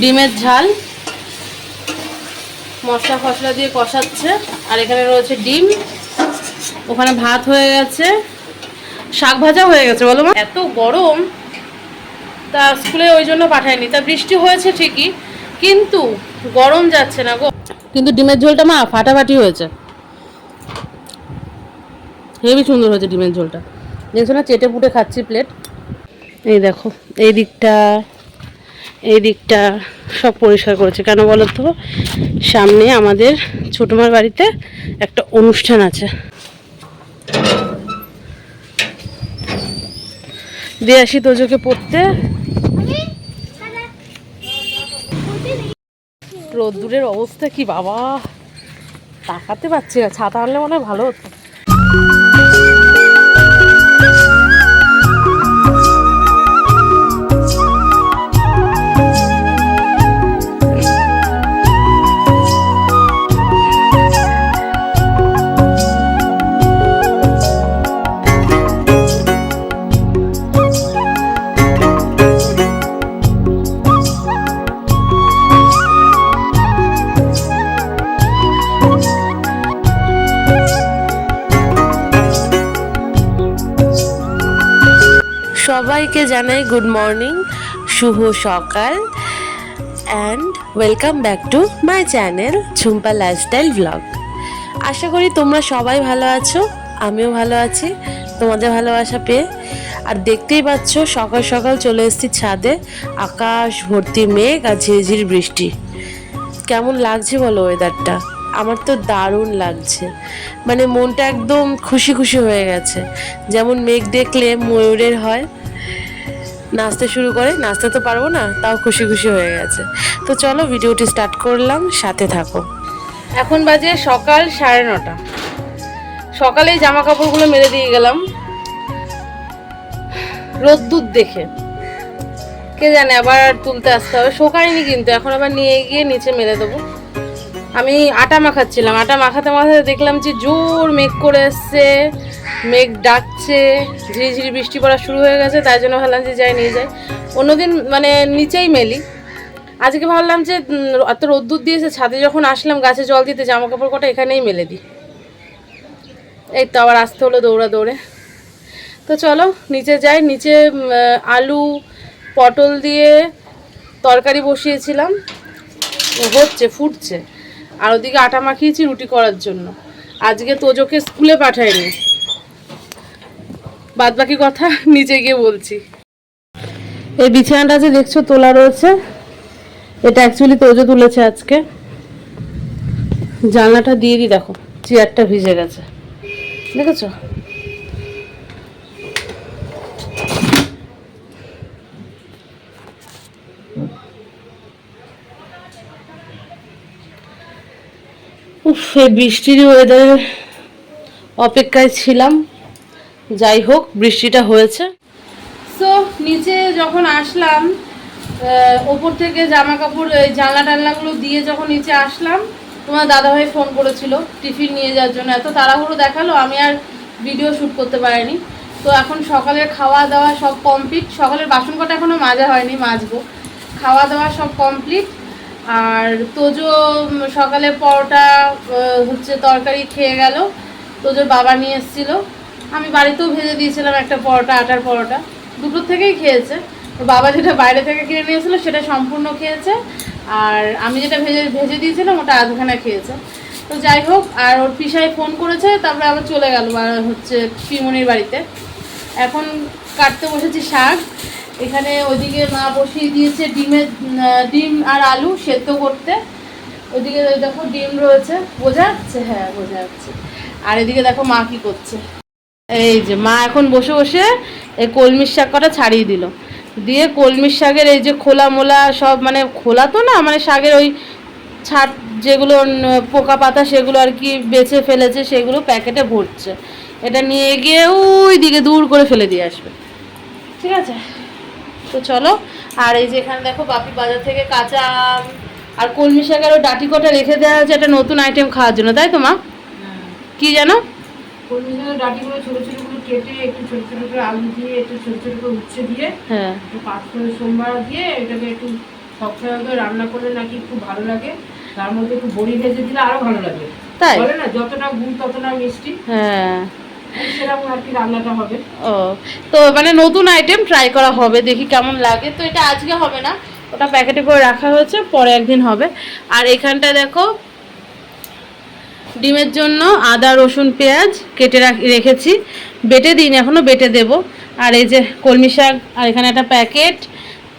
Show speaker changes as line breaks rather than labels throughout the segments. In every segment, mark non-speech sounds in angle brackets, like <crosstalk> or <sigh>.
ডিমের ঝাল। মশলা ফসলা দিয়ে কষাচ্ছে। আর এখানে রয়েছে ডিম। ওখানে ভাত হয়ে গেছে। শাক ভাজা হয়ে গেছে, বলো এত গরম। তা স্কুলে ওই জন্য পাঠায়নি। তা বৃষ্টি হয়েছে ঠিকই, কিন্তু গরম যাচ্ছে না গো। কিন্তু ডিমের ঝোলটা মা, ফাটাফাটি হয়েছে। হেবি সুন্দর হয়েছে ডিমের ঝোলটা। দেখছ না, চেটে পুটে খাচ্ছি প্লেট এই দেখো, এই দিকটা। এই দিকটা সব পরিষ্কার করেছে। কেন বলো তো সামনে আমাদের ছোটমার বাড়িতে একটা অনুষ্ঠান আছে। দিয়ে আসি তোজোকে পড়তে। রোদ্দুরের অবস্থা কি বাবা? তাকাতে পারছি না। ছাতা আনলে মনে হয় ভালো হতো।
জানাই গুড মর্নিং শুভ সকাল and welcome back to my channel Jhumpa lifestyle blog আশা করি তোমরা সবাই ভালো আছো, আমিও ভালো আছি, তোমাদের ভালোবাসা পেয়ে। আর দেখতেই পাচ্ছ, সকাল সকাল চলে এসেছি ছাদে, আকাশ ভর্তি মেঘ আর ঝিরিঝিরি বৃষ্টি। কেমন লাগছে বলো ওয়েদারটা আমার তো দারুণ লাগছে। মানে মনটা একদম খুশি খুশি হয়ে গেছে। যেমন মেঘ দেখলে ময়ূরের হয় নাচতে শুরু করে, নাচতে তো পারব না, তাও খুশি খুশি হয়ে গেছে। তো চলো ভিডিওটি স্টার্ট করলাম, সাথে থাকো।
এখন বাজে সকাল সাড়ে নটা। সকালেই জামা কাপড়গুলো মেলে দিয়ে গেলাম। রোদ্দুর দেখে। কে জানে, আবার তুলতে আসতে হবে। শোকায়নি কিন্তু, এখন আবার নিয়ে গিয়ে নিচে মেলে দেবো। আমি আটা মাখাচ্ছিলাম। আটা মাখাতে মাখাতে দেখলাম যে জোর মেঘ করে এসছে। মেঘ ডাকছে, ঝিরিঝিরি বৃষ্টি পড়া শুরু হয়ে গেছে, তাই জন্য ভাবলাম যে যাই, নিয়ে যাই। অন্যদিন মানে নিচেই মেলি। আজকে ভাবলাম যে এত রোদ্দুর দিয়েছে ছাদে যখন আসলাম, গাছে জল দিতে জামা কাপড় কটা এখানেই মেলে দিই। এই তো আবার আসতে হলো দৌড়া দৌড়ে। তো চলো, নিচে যাই, নিচে আলু, পটল দিয়ে তরকারি বসিয়েছিলাম। হচ্ছে, ফুটছে। আর ওদিকে আটা মাখিয়েছি রুটি করার জন্য। আজকে তোজোকে স্কুলে পাঠায়নি বাদ বাকি কথা <laughs> নিচে গিয়ে বলছি। এই বিছানাটা যে দেখছ তোলা রয়েছে, এটা অ্যাকচুয়ালি তোজো তুলেছে আজকে। জানলাটা দিয়ে দিই, দেখো, চেয়ারটা ভিজে গেছে। দেখেছ? উফ, এই বৃষ্টির ওয়েদারের অপেক্ষায় ছিলাম। যাই হোক, বৃষ্টিটা হয়েছে। সো নিচে যখন আসলাম ওপর থেকে জামা কাপড় এই জানলা টানলাগুলো দিয়ে যখন নিচে আসলাম, তোমার দাদাভাই ফোন করেছিল টিফিন নিয়ে যাওয়ার জন্য। এত তাড়াহুড়ো দেখাল, আমি আর ভিডিও শ্যুট করতে পারিনি। তো এখন সকালের খাওয়া দাওয়া সব কমপ্লিট সকালের বাসন কটা এখনও মাজা হয়নি, মাজবো। খাওয়া দাওয়া সব কমপ্লিট আর তোজো সকালে পরোটা হচ্ছে তরকারি খেয়ে গেল। তোজোর বাবা নিয়ে এসেছিল। আমি বাড়িতেও ভেজে দিয়েছিলাম একটা পরোটা, আটার পরোটা। দুটোর থেকেই খেয়েছে। বাবা যেটা বাইরে থেকে কিনে নিয়েছিল, সেটা সম্পূর্ণ খেয়েছে। আর আমি যেটা ভেজে ভেজে দিয়েছিলাম, ওটা আধখানা খেয়েছে। তো যাই হোক, আর ওর পিসাই ফোন করেছে, তারপরে আবার চলে গেল হচ্ছে পিমনির বাড়িতে। এখন কাটতে বসেছি শাক। এখানে ওইদিকে মা বসিয়ে দিয়েছে ডিমের ডিম আর আলু সেদ্ধ করতে। ওইদিকে দেখো ডিম রয়েছে। বোঝা যাচ্ছে? হ্যাঁ বোঝা যাচ্ছে। আর এদিকে দেখো মা কি করছে। এই যে মা এখন বসে বসে এই কলমির শাক কটা ছাড়িয়ে দিল। দিয়ে কলমির শাকের এই যে খোলা মোলা সব মানে খোলা তো না মানে শাকের ওই ছাট যেগুলো পোকা পাতা সেগুলো আর কি বেছে ফেলেছে সেগুলো প্যাকেটে ভরছে। এটা নিয়ে গিয়ে ওই দিকে দূর করে ফেলে দিয়ে আসবে। ঠিক আছে? তো চলো আর এই যে এখানে দেখো বাপি বাজার থেকে কাঁচা আম আর কলমি শাকের ও ডাটি কটা রেখে দেওয়া হয়েছে একটা নতুন আইটেম খাওয়ার জন্য তাই তো মা? কি জানো?
কলমিশাকের ডাঁটিগুলো ছোট ছোট করে কেটে একটু ছোট ছোট করে আলু দিয়ে একটু ছোট ছোট করে উচ্ছে দিয়ে
হ্যাঁ।
একটু সোমবার দিয়ে এটাকে একটু রান্না করলে নাকি খুব ভালো লাগে। তার মধ্যে একটু বড়ি ভেজে দিলে আরও ভালো লাগে।
তাই?
বলে না যতটা গুড় ততটা মিষ্টি।
হ্যাঁ।
সেরকম আর কি রান্নাটা হবে।
ও তো মানে নতুন আইটেম ট্রাই করা হবে দেখি কেমন লাগে। তো এটা আজকে হবে না ওটা প্যাকেটে করে রাখা হয়েছে পরে একদিন হবে। আর এখানটা দেখো ডিমের জন্য আদা, রসুন, পেঁয়াজ কেটে রাখ- রেখেছি। বেটে দিন এখনও বেটে দেব। আর এই যে কলমি শাক, আর এখানে একটা প্যাকেট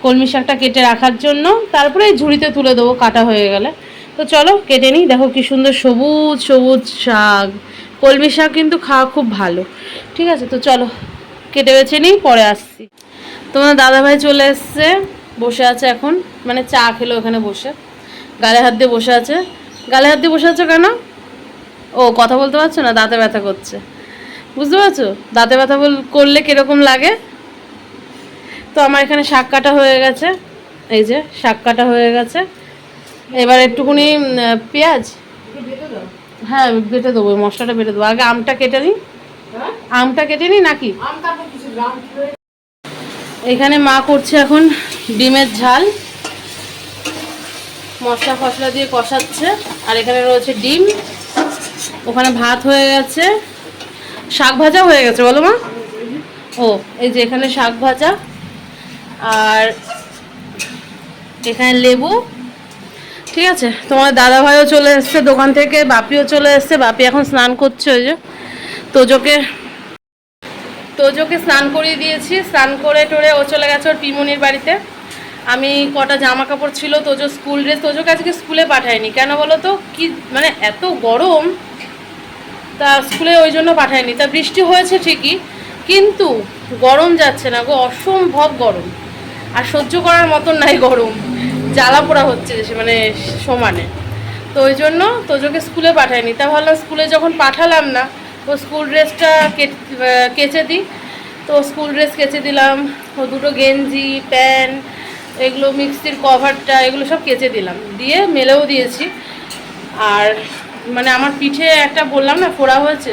কলমি শাকটা কেটে রাখার জন্য। তারপরে এই ঝুড়িতে তুলে দেবো, কাটা হয়ে গেলে। তো চলো, কেটে নিই। দেখো কি সুন্দর সবুজ সবুজ শাক। কলমি শাক কিন্তু খাওয়া খুব ভালো। ঠিক আছে, তো চলো, কেটে বেছে নিই, পরে আসছি। তোমার দাদাভাই চলে এসছে, বসে আছে এখন। মানে চা খেলো ওখানে বসে। গালে হাত দিয়ে বসে আছে। গালে হাত দিয়ে বসে আছো কেন? ও কথা বলতে পারছ না? দাঁতে ব্যথা করছে। বুঝতে পারছ? দাঁতে ব্যথা বল করলে কীরকম লাগে? তো আমার এখানে শাক কাটা হয়ে গেছে। এই যে শাক কাটা হয়ে গেছে। এবার একটুখানি উম, পেঁয়াজ। হ্যাঁ বেটে দেবো মশলাটা বেটে দেবো। আগে আমটা কেটে নিই।
হ্যাঁ?
আমটা কেটে নিই নাকি? এখানে মা করছে এখন ডিমের ঝাল। মশলা ফসলা দিয়ে কষাচ্ছে। আর এখানে রয়েছে ডিম। ওখানে ভাত হয়ে গেছে। শাক ভাজা হয়ে গেছে, বলো মা। ও, এই যে এখানে শাক ভাজা। আর এখানে লেবু। ঠিক আছে, তোমার দাদা ভাইও চলে এসছে দোকান থেকে, বাপিও চলে এসছে। বাপি এখন স্নান করছে, ওই যে। তোজোকে তোজোকে স্নান করিয়ে দিয়েছি। স্নান করে টোরে ও চলে গেছে ওর পিমনির বাড়িতে। আমি কটা জামা কাপড় ছিল, তোজো স্কুল ড্রেস তোজোকে আজকে স্কুলে পাঠায়নি। কেন বলো তো? কি মানে এত গরম, তা স্কুলে ওই জন্য পাঠায়নি। তা বৃষ্টি হয়েছে ঠিকই, কিন্তু গরম যাচ্ছে না গো, অসম্ভব গরম। আর সহ্য করার মতন নাই গরম, জ্বালা পোড়া হচ্ছে মানে সমানে। তো ওই জন্য তোজোকে স্কুলে পাঠায়নি। তা ভাবলাম স্কুলে যখন পাঠালাম না ও স্কুল ড্রেসটা কেচে দিই। তো স্কুল ড্রেস কেচে দিলাম ও দুটো গেঞ্জি, প্যান্ট এগুলো মিক্সির কভারটা, এগুলো সব কেচে দিলাম। দিয়ে মেলেও দিয়েছি। আর মানে আমার পিঠে একটা বললাম না, ফোড়া হয়েছে।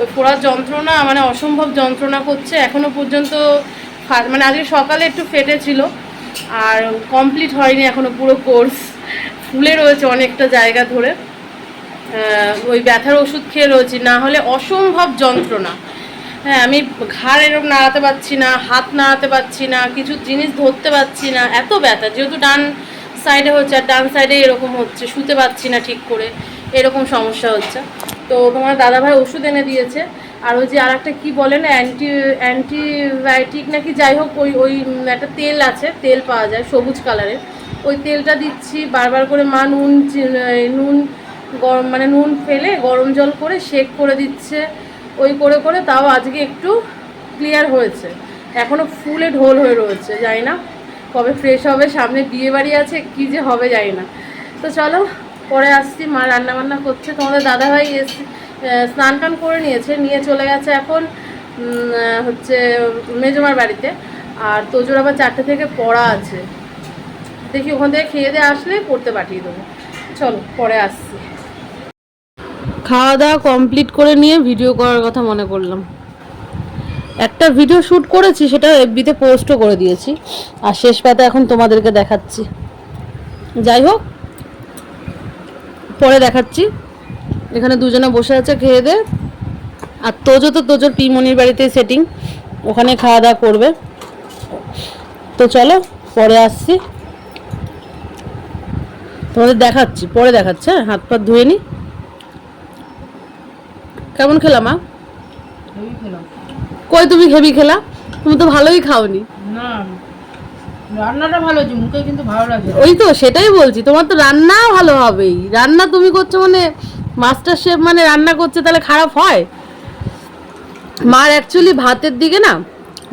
ওই ফোড়ার যন্ত্রণা মানে অসম্ভব যন্ত্রণা করছে। এখনও পর্যন্ত মানে আজকে সকালে একটু ফেটেছিল আর কমপ্লিট হয়নি এখনও পুরো কোর্স ফুলে রয়েছে অনেকটা জায়গা ধরে। ওই ব্যথার ওষুধ খেয়ে রয়েছি। না হলে অসম্ভব যন্ত্রণা। হ্যাঁ আমি ঘাড় এরকম নাড়াতে পারছি না, হাত নাড়াতে পারছি না, কিছু জিনিস ধরতে পারছি না, এত ব্যথা। যেহেতু ডান সাইডে হচ্ছে আর ডান সাইডে এরকম হচ্ছে, শুতে পারছি না ঠিক করে, এরকম সমস্যা হচ্ছে। তো তোমার দাদাভাই ওষুধ এনে দিয়েছে, আর ওই যে আর একটা কী বলে না অ্যান্টি অ্যান্টিবায়োটিক নাকি যাই হোক, ওই ওই একটা তেল আছে, তেল পাওয়া যায় সবুজ কালারের ওই তেলটা দিচ্ছি, বারবার করে মা নুন নুন গরম মানে নুন ফেলে গরম জল করে শেক করে দিচ্ছে। ওই করে করে তাও আজকে একটু ক্লিয়ার হয়েছে। এখনও ফুলে ঢোল হয়ে রয়েছে, জানি না কবে ফ্রেশ হবে, সামনে বিয়ে বাড়ি আছে, কি যে হবে জানি না। তো চলো, পরে আসছি, মা রান্না বান্না করছে, তোমাদের দাদাভাই এসে স্নান টান করে নিয়েছে, নিয়ে চলে গেছে এখন হচ্ছে মেজমার বাড়িতে। আর তোজোর আবার চারটে থেকে পড়া আছে। দেখি ওখান থেকে খেয়ে দিয়ে আসলে পড়তে পাঠিয়ে দেবো। চলো, পরে আসছি। খাওয়া দাওয়া কমপ্লিট করে নিয়ে ভিডিও করার কথা মনে করলাম। একটা ভিডিও শ্যুট করেছি, সেটা এফবিতে পোস্টও করে দিয়েছি। আর শেষ পাতা এখন তোমাদেরকে দেখাচ্ছি। যাই হোক, পরে দেখাচ্ছি। এখানে দুজনে বসে আছে খেয়ে দে। আর তোজো তো তোজোর পিমনির বাড়িতে সেটিং ওখানে খাওয়া দাওয়া করবে। তো চলো, পরে আসছি। তোমাদের দেখাচ্ছি, পরে দেখাচ্ছি হ্যাঁ হাত পা ধুয়ে নি। কেমন খেলা মা? কই তুমি হেভি খেলা? তুমি তো ভালোই খাওনি।
না রান্নাটা ভালো হয়েছে মুখে কিন্তু ভালো লাগে
ওই তো সেটাই বলছি তোমার তো রান্না ভালো হবেই। রান্না তুমি করছ মানে মাস্টার শেফ মানে রান্না করছে তাহলে খারাপ হয়? মার অ্যাকচুয়ালি ভাতের দিকে না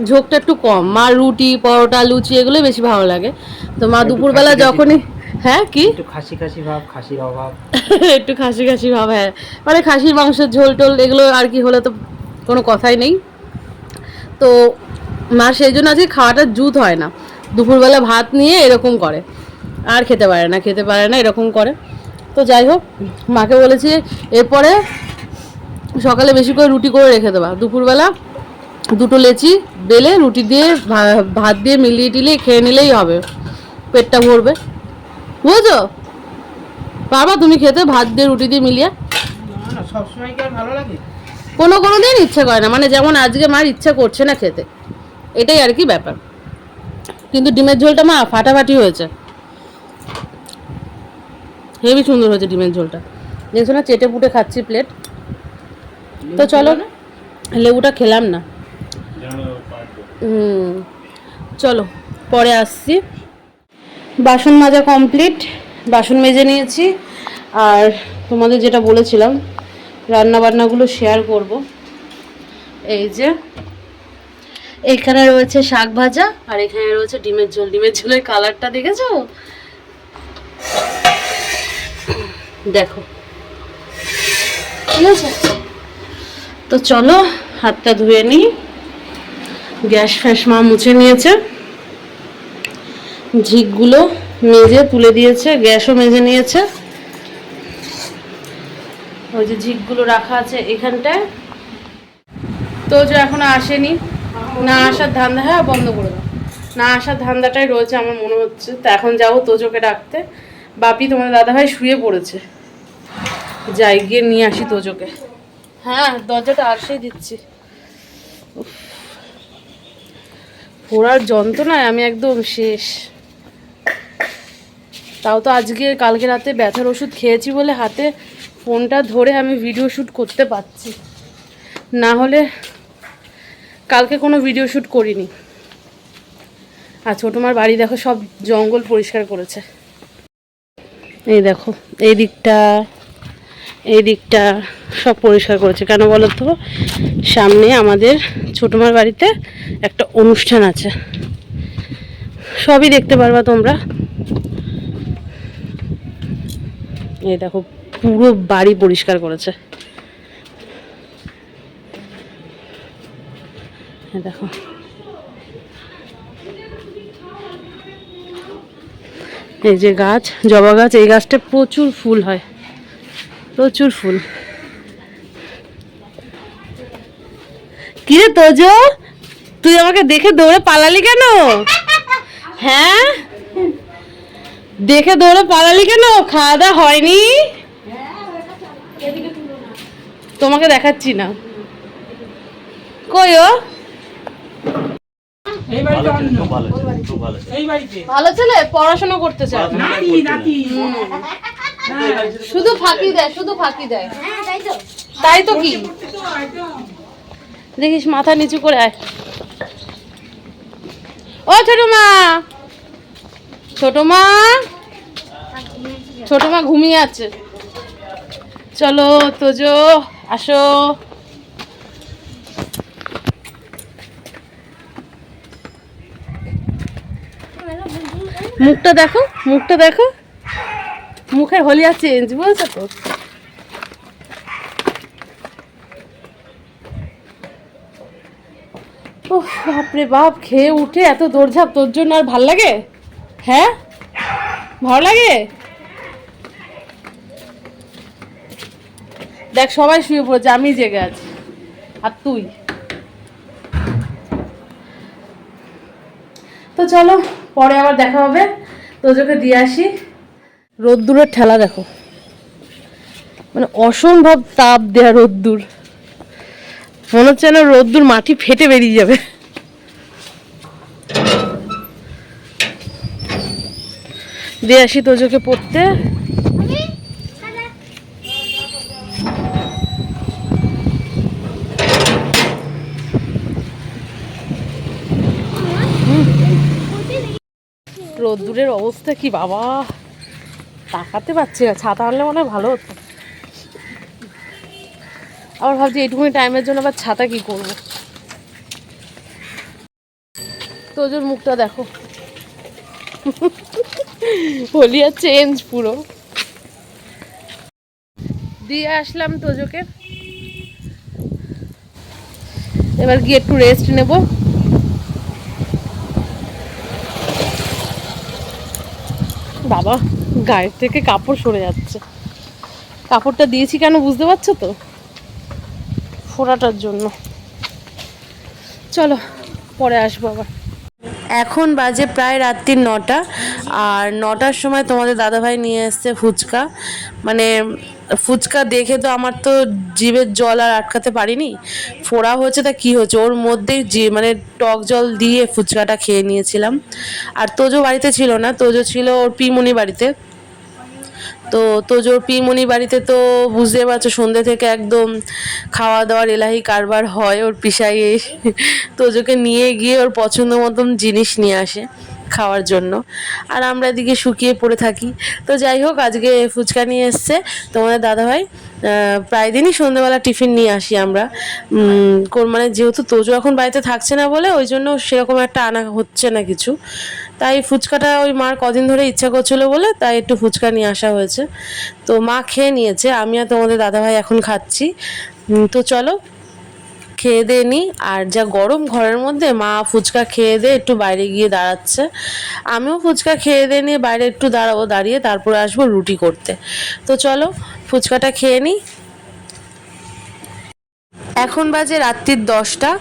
ঝোঁকটা একটু কম। মা রুটি পরোটা লুচি এগুলো বেশি ভালো লাগে। তো মা দুপুরবেলা যখনই হ্যাঁ কি?
একটু খাসি খাসি ভাব খাসির অভাব। <laughs>
একটু খাসি খাসি ভাব হ্যাঁ। মানে খাসির মাংসের ঝোল টোল এগুলো আর কি হলে তো কোনো কথাই নেই। তো মা সেই জন্য আজকে খাওয়াটা জুত হয় না। দুপুরবেলা ভাত নিয়ে এরকম করে। আর খেতে পারে না খেতে পারে না এরকম করে। তো যাই হোক মাকে বলেছি এরপরে সকালে বেশি করে রুটি করে রেখে দেবা। দুপুরবেলা দুটো লেচি বেলে রুটি দিয়ে ভাত দিয়ে মিলিয়ে টিলিয়ে খেয়ে নিলেই হবে। পেটটা ভরবে। বুঝছ? বাবা তুমি খেতে ভাত দিয়ে রুটি দিয়ে মিলিয়ে?
না না সবসময় কি আর ভালো লাগে?
কোনো কোনো দিন ইচ্ছে করে না মানে যেমন আজকে মার ইচ্ছা করছে না খেতে এটাই আর কি ব্যাপার। কিন্তু ডিমের ঝোলটা মা ফাটাফাটি হয়েছে। হেবি সুন্দর হয়েছে ডিমের ঝোলটা। দেখছ না চেটে পুটে খাচ্ছি প্লেট তো চলো না লেবুটা খেলাম না। হুম চলো পরে আসছি। বাসন মাজা কমপ্লিট বাসন মেজে নিয়েছি। আর তোমাদের যেটা বলেছিলাম, রান্না বান্নাগুলো শেয়ার করব। এই যে, এখানে রয়েছে শাক ভাজা, আর এখানে রয়েছে ডিমের ঝোল। ডিমের ঝোলের কালারটা দেখেছ? দেখো। ঠিক আছে? তো চলো, হাতটা ধুয়ে নিই। গ্যাস ফ্যাস মা মুছে নিয়েছে। ঝিকগুলো মেজে তুলে দিয়েছে, গ্যাসও মেজে নিয়েছে। ওই যে ঝিকগুলো রাখা আছে এখানটায়। তো যে এখনও আসেনি, না আসার ধান্দা হ্যাঁ বন্ধ করে দাও। না আসার ধান্দাটাই রয়েছে আমার মনে হচ্ছে। তো এখন যাব তোজোকে ডাকতে। বাপি তোমার দাদাভাই শুয়ে পড়েছে। যাই, গিয়ে নিয়ে আসি তোজোকে। হ্যাঁ দরজাটা আসেই দিচ্ছি। পোড়ার যন্ত্রণায় আমি একদম শেষ। তাও তো আজকে, কালকে রাতে ব্যথার ওষুধ খেয়েছি বলে হাতে ফোনটা ধরে আমি ভিডিও শ্যুট করতে পারছি। না হলে কালকে কোনো ভিডিও শ্যুট করিনি। আর ছোটোমার বাড়ি দেখো সব জঙ্গল পরিষ্কার করেছে। এই দেখো, এই দিকটা এই দিকটা সব পরিষ্কার করেছে। কেন বলো তো? সামনে আমাদের ছোটোমার বাড়িতে একটা অনুষ্ঠান আছে। সবই দেখতে পারবা তোমরা। এই দেখো, পুরো বাড়ি পরিষ্কার করেছে। দেখো। এই যে গাছ, জবা গাছ, এই গাছটা প্রচুর ফুল হয়। প্রচুর ফুল। কিরে তোজো, তুই আমাকে দেখে দৌড়ে পালালি কেন? হ্যাঁ? দেখে দৌড়ে পালালি কেন? খাওয়া দাওয়া হয়নি? তোমাকে দেখাচ্ছি না। কই ও?
এই বাড়িতে অন্য। এই বাড়িতে।
ভালো ছেলে? পড়াশোনা করতে চায়। শুধু ফাঁকি দেয় শুধু ফাঁকি দেয়। তাই তো কি? দেখিস মাথা নিচু করে আয়। ও ছোট মা ছোট মা। ছোট মা ঘুমিয়ে আছে। চলো তোজো, আসো। মুখটা দেখো মুখটা দেখো। মুখের হলিয়া চেঞ্জ বুঝছ তো? বাপরে বাপ, খেয়ে উঠে এত দৌড়ঝাঁপ, তোর জন্য আর ভালো লাগে? হ্যাঁ? ভালো লাগে? দেখ, সবাই শুয়ে পড়েছে, আমি জেগে আছি। আর তুই? তো চলো, পরে আবার দেখা হবে। তোজোকে দিয়ে আসি। রোদ্দুরের ঠেলা দেখো। মানে অসম্ভব তাপ দেয়া রোদ্দুর। মনে হচ্ছে না রোদ্দুর মাটি ফেটে বেরিয়ে যাবে। দিয়ে আসি তোজোকে পড়তে। রোদ্দুরের অবস্থা কি বাবা? তাকাতে পারছি না, ছাতা আনলে মনে হয় ভালো হতো। আবার ভাবছি এইটুকুনি টাইমের জন্য আবার ছাতা কি করব? তোজোর মুখটা দেখো। হলিয়া চেঞ্জ পুরো। দিয়ে আসলাম তোজোকে। এবার গিয়ে একটু রেস্ট নেব। বাবা গায়ের থেকে কাপড় সরে যাচ্ছে। কাপড়টা দিয়েছি কেন বুঝতে পারছ তো? ফোড়াটার জন্য। চলো পরে আসব আবার।
এখন বাজে প্রায় রাত্রির নটা। আর নটার সময় তোমাদের দাদাভাই নিয়ে এসছে ফুচকা। মানে ফুচকা দেখে তো আমার তো জিভের জল আর আটকাতে পারিনি। ফোড়া হয়েছে তা কী হচ্ছে ওর মধ্যেই যে মানে টক জল দিয়ে ফুচকাটা খেয়ে নিয়েছিলাম। আর তোজো বাড়িতে ছিল না, তোজো ছিল ওর পিমনি বাড়িতে। তো তোজোর পিমনি বাড়িতে তো বুঝতে পারছ সন্ধ্যে থেকে একদম খাওয়া দাওয়ার এলাহি কারবার হয় ওর পিসাই তোজোকে নিয়ে গিয়ে ওর পছন্দ মতন জিনিস নিয়ে আসে। খাওয়ার জন্য। আর আমরা এদিকে শুকিয়ে পড়ে থাকি। তো যাই হোক, আজকে ফুচকা নিয়ে এসছে। তোমাদের দাদাভাই প্রায় দিনই সন্ধ্যেবেলা টিফিন নিয়ে আসি আমরা। মানে যেহেতু তোজো এখন বাড়িতে থাকছে না বলে, ওই জন্য সেরকম একটা আনা হচ্ছে না কিছু। তাই ফুচকাটা ওই মার কদিন ধরে ইচ্ছা করছিল বলে, তাই একটু ফুচকা নিয়ে আসা হয়েছে। তো মা খেয়ে নিয়েছে, আমি আর তোমাদের দাদাভাই এখন খাচ্ছি। তো চলো খেয়ে দিয়ে নিই আর যা গরম ঘরের মধ্যে, মা ফুচকা খেয়ে দিয়ে একটু বাইরে গিয়ে দাঁড়াচ্ছে। আমিও ফুচকা খেয়ে দিয়ে নিয়ে বাইরে একটু দাঁড়াবো, দাঁড়িয়ে তারপরে আসব রুটি করতে। তো চলো, ফুচকাটা খেয়ে নিই এখন বাজে রাত্রির দশটা,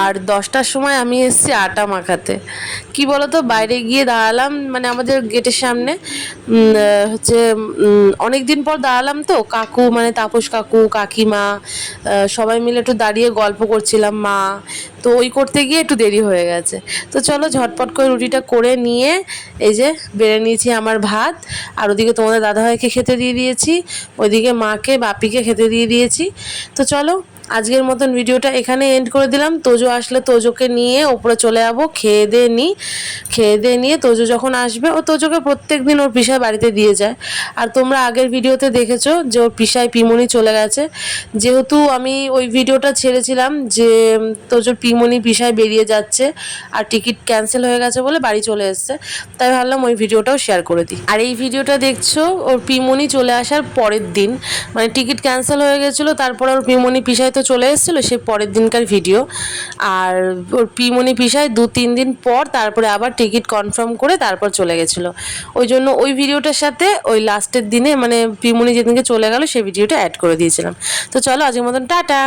আর দশটার সময় আমি এসেছি আটা মাখাতে। কি বলতো, বাইরে গিয়ে দাঁড়ালাম মানে আমাদের গেটের সামনে হচ্ছে অনেক দিন পর দাঁড়ালাম তো, কাকু মানে তাপস কাকু, কাকিমা সবাই মিলে একটু দাঁড়িয়ে গল্প করছিলাম, মা, তো ওই করতে গিয়ে একটু দেরি হয়ে গেছে। তো চলো ঝটপট করে রুটিটা করে নিয়ে, এই যে বেড়ে নিয়েছি আমার ভাত, আর ওদিকে তোমাদের দাদাভাইকে খেতে দিয়ে দিয়েছি, ওইদিকে মাকে, বাপিকে খেতে দিয়ে দিয়েছি। তো চলো আজকের মতন ভিডিওটা এখানে এন্ড করে দিলাম। তোজো আসলে তোজোকে নিয়ে ওপরে চলে যাব, খেয়ে দিয়ে নিই খেয়ে দিয়ে নিয়ে তোজো যখন আসবে, ও তোজোকে প্রত্যেক দিন ওর পিসায় বাড়িতে দিয়ে যায়। আর তোমরা আগের ভিডিওতে দেখেছ যে ওর পিসায় পিমনি চলে গেছে। যেহেতু আমি ওই ভিডিওটা ছেড়েছিলাম যে তোজোর পিমনি পিসায় বেরিয়ে যাচ্ছে আর টিকিট ক্যান্সেল হয়ে গেছে বলে বাড়ি চলে এসছে, তাই ভাবলাম ওই ভিডিওটাও শেয়ার করে দিই। আর এই ভিডিওটা দেখছ, ওর পিমনি চলে আসার পরের দিন মানে টিকিট ক্যান্সেল হয়ে গেছিল, তারপরে ওর পিমনি পিসায় তো চলে এসেছিল সেই পরের দিনকার ভিডিও। আর ওর পিমনি পিসায় দু, তিন দিন পর তারপরে আবার টিকিট কনফার্ম করে তারপর চলে গেছিল। ওই জন্য ওই ভিডিওটার সাথে ওই লাস্টের দিনে মানে পিমনি যেদিনকে চলে গেল সেই ভিডিওটা অ্যাড করে দিয়েছিলাম। তো চলো আজকের মতন টাটা।